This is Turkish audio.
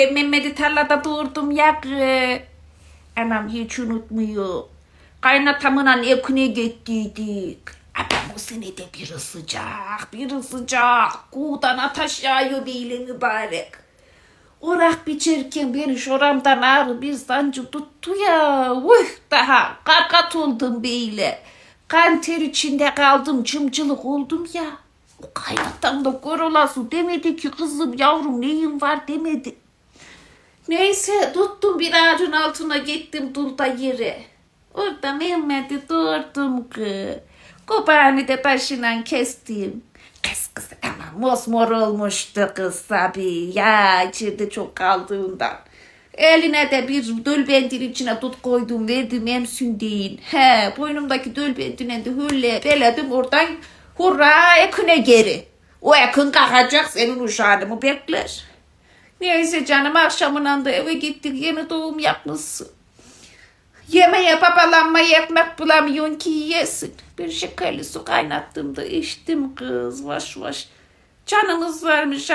ben Mehmet'i tarlada doğurdum ya. Anam hiç unutmuyor. Kaynatamına ekine gittiydik. Adam o senede bir sıcak, bir sıcak. Kuğudan ateş yağıyor böyle mübarek. Orak biçerken beni şoramdan ağrı bir sancı tuttu ya. Vıh daha karkat oldum böyle. Kan ter içinde kaldım, cımcılık oldum ya. O kaynatam da korolası demedi ki kızım yavrum neyin var demedi. Neyse tuttum bir ağacın altına gittim dulda yere. Orada Mehmet'i doğurdum ki. Kopağını da taşından kestim. Kız kız ama mosmor olmuştu kız tabii. Ya içeride çok kaldığından. Eline de bir dölbendin içine tut koydum verdim emsün deyin. He boynumdaki dölbendine de hülle beledim oradan hurra ekine geri. O ekin kalkacak senin uşağını mı bekler? Neyse canım akşamından da eve gittik yeni doğum yapmışsın. Yemeğe babalanmaya ekmek bulamıyorsun ki yiyesin. Bir şekerli su kaynattım da içtim kız vaş vaş. Canımız varmış